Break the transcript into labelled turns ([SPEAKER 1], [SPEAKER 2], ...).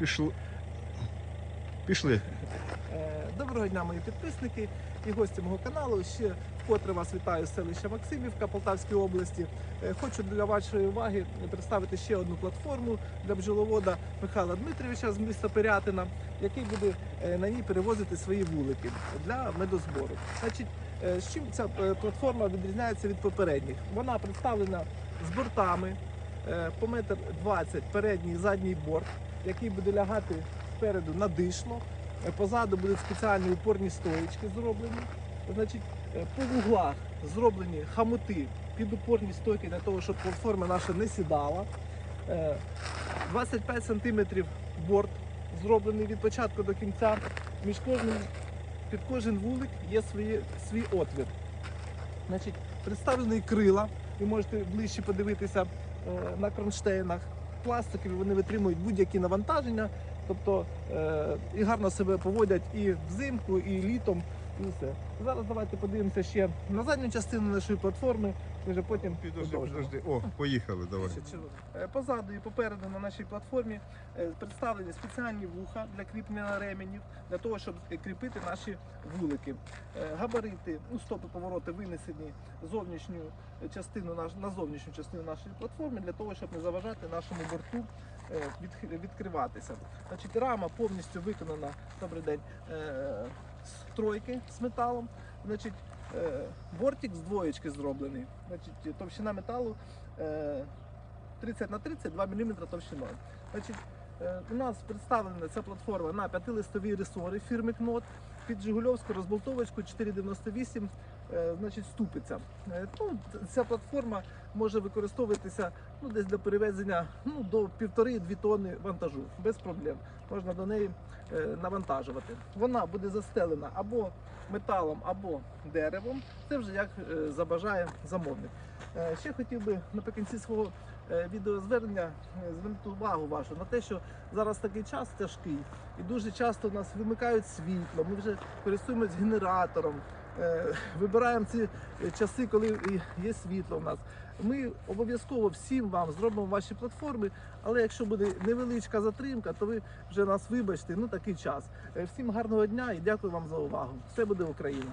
[SPEAKER 1] Пішли. Пішли.
[SPEAKER 2] Е, Доброго дня, мої підписники і гості мого каналу. Ще вкотре вас вітаю з селища Максимівка Полтавської області. Е, Хочу для вашої уваги представити ще одну платформу для бджоловода Михайла Дмитровича з міста Пирятина, який буде е, на ній перевозити свої вулики для медозбору. Значить, з чим ця платформа відрізняється від попередніх? Вона представлена з бортами по метр 20 передній і задній борт, який буде лягати спереду на дишло. Е, Позаду будуть спеціальні упорні стоїчки зроблені. Значить, е, по вуглах зроблені хамути під упорні стойки для того, щоб платформа наша не сідала. Е, 25 см борт зроблений від початку до кінця. Між кожним, під кожен вулик є свої, свій отвір. Значить, представлені крила. Ви можете ближче подивитися е, на кронштейнах. Пластикові вони витримують будь-які навантаження, тобто е, і гарно себе поводять і взимку, і літом, і все. Зараз давайте подивимося ще на задню частину нашої платформи, і вже потім
[SPEAKER 1] Підожди,
[SPEAKER 2] продовжимо.
[SPEAKER 1] підожди. О, поїхали, давай.
[SPEAKER 2] Е, Позаду і попереду на нашій платформі е, представлені спеціальні вуха для кріплення ременів, для того, щоб е, кріпити наші вулики. Е, Габарити, ну, стопи повороти винесені зовнішню частину наш, на зовнішню частину нашої платформи, для того, щоб не заважати нашому борту е, відх- відкриватися. Значить, рама повністю виконана, добрий день, е, тройки з металом. Значить, е, бортик з двоєчки зроблений. Значить, товщина металу е, 30 на 30, 2 мм товщина. Значить, е, у нас представлена ця платформа на п'ятилистовій ресори фірми Кнот під Жигульовську розболтовочку 498 е, значить, ступиця. Е, Ну, ця платформа може використовуватися ну, десь для перевезення ну, до півтори-дві тонни вантажу без проблем. Можна до неї е, навантажувати. Вона буде застелена або металом, або деревом. Це вже як е, забажає замовник. Е, Ще хотів би наприкінці свого е, відеозвернення е, звернути увагу вашу на те, що зараз такий час тяжкий, і дуже часто у нас вимикають світло. Ми вже користуємось генератором, е, вибираємо ці е, часи, коли є світло в нас. Ми обов'язково всім вам зробимо ваші платформи, але якщо буде невеличка затримка, то ви вже нас вибачте. Ну такий час. Е, Всім гарного дня і дякую вам за увагу. Все буде Україна.